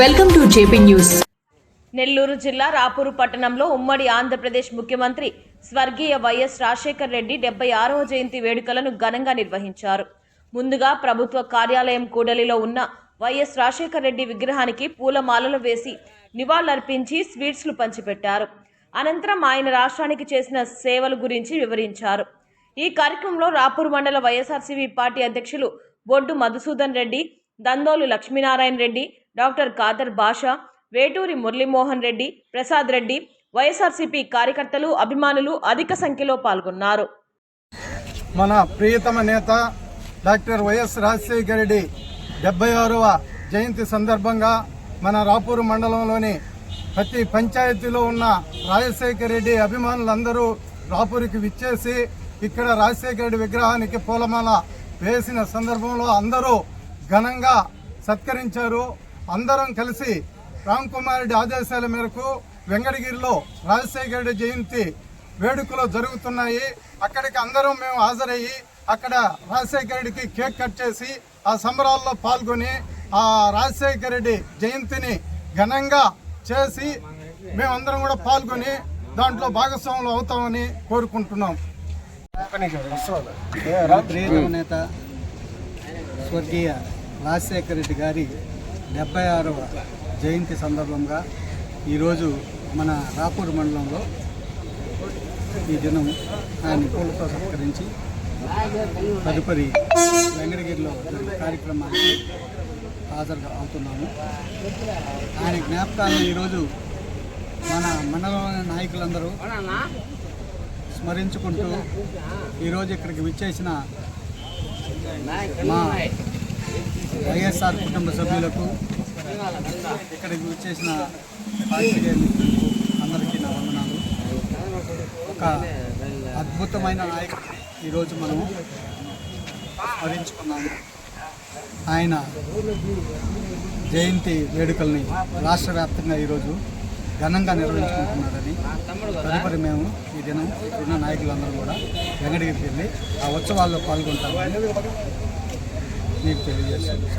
Welcome to JP news. Nellore జిల్లా రాపూరు పట్టణంలో ఉమ్మడి ఆంధ్రప్రదేశ్ ముఖ్యమంత్రి స్వర్గీయ వైఎస్ రాజశేఖర్ రెడ్డి డెబ్బై ఆరవ జయంతి వేడుకలను ఘనంగా నిర్వహించారు. ముందుగా ప్రభుత్వ కార్యాలయం కూడలిలో ఉన్న వైఎస్ రాజశేఖర్ రెడ్డి విగ్రహానికి పూలమాలలు వేసి నివాళులర్పించి స్వీట్స్లు పంచిపెట్టారు. అనంతరం ఆయన రాష్ట్రానికి చేసిన సేవల గురించి వివరించారు. ఈ కార్యక్రమంలో రాపూర్ మండల వైఎస్ఆర్సీపీ పార్టీ అధ్యక్షులు బొడ్డు మధుసూదన్ రెడ్డి దందోలు లక్ష్మీనారాయణ రెడ్డి డాక్టర్ ఖాదర్ బాషా వేటూరి మురళీమోహన్ రెడ్డి ప్రసాద్ రెడ్డి వైఎస్ఆర్సీపీ కార్యకర్తలు అభిమానులు అధిక సంఖ్యలో పాల్గొన్నారు. మన ప్రియతమ నేత డాక్టర్ వైఎస్ రాజశేఖర రెడ్డి డెబ్బై ఆరవ జయంతి సందర్భంగా మన రాపూరు మండలంలోని ప్రతి పంచాయతీలో ఉన్న రాజశేఖర రెడ్డి అభిమానులందరూ రాపూరికి విచ్చేసి ఇక్కడ రాజశేఖర రెడ్డి విగ్రహానికి పూలమాల వేసిన సందర్భంలో అందరూ ఘనంగా సత్కరించారు అందరం కలిసి రామ్ కుమార్ రెడ్డి ఆదేశాల మేరకు వెంకటగిరిలో రాజశేఖర రెడ్డి జయంతి వేడుకలు జరుగుతున్నాయి అక్కడికి అందరం మేము హాజరయ్యి అక్కడ రాజశేఖర రెడ్డికి కేక్ కట్ చేసి ఆ సంబరాల్లో పాల్గొని ఆ రాజశేఖర రెడ్డి జయంతిని ఘనంగా చేసి మేమందరం కూడా పాల్గొని దాంట్లో భాగస్వాములు అవుతామని కోరుకుంటున్నాం నేత స్వర్గీయ రాజశేఖర రెడ్డి గారి డెబ్బై ఆరవ జయంతి సందర్భంగా ఈరోజు మన రాపూర్ మండలంలో ఈ దినం ఆయన పూలతో సత్కరించి తదుపరి వెంకటగిరిలో జరిగే కార్యక్రమానికి హాజరు అవుతున్నాము. ఆయన జ్ఞాపకాలను ఈరోజు మన మండలంలోని నాయకులందరూ స్మరించుకుంటూ ఈరోజు ఇక్కడికి విచ్చేసిన మా వైఎస్ఆర్ కుటుంబ సభ్యులకు ఇక్కడికి వచ్చేసిన పార్టీ మిత్రులకు అందరికీ నా వందనాలు. ఒక అద్భుతమైన నాయకుడిని ఈరోజు మనము స్మరించుకున్నాము. ఆయన జయంతి వేడుకల్ని రాష్ట్ర వ్యాప్తంగా ఈరోజు ఘనంగా నిర్వహించుకుంటున్నారని తదుపరి మేము ఈ దినం ఉన్న నాయకులందరూ కూడా వెంకటగిరికి వెళ్ళి ఆ ఉత్సవాల్లో పాల్గొంటామని మీకు తెలియజేస్తాను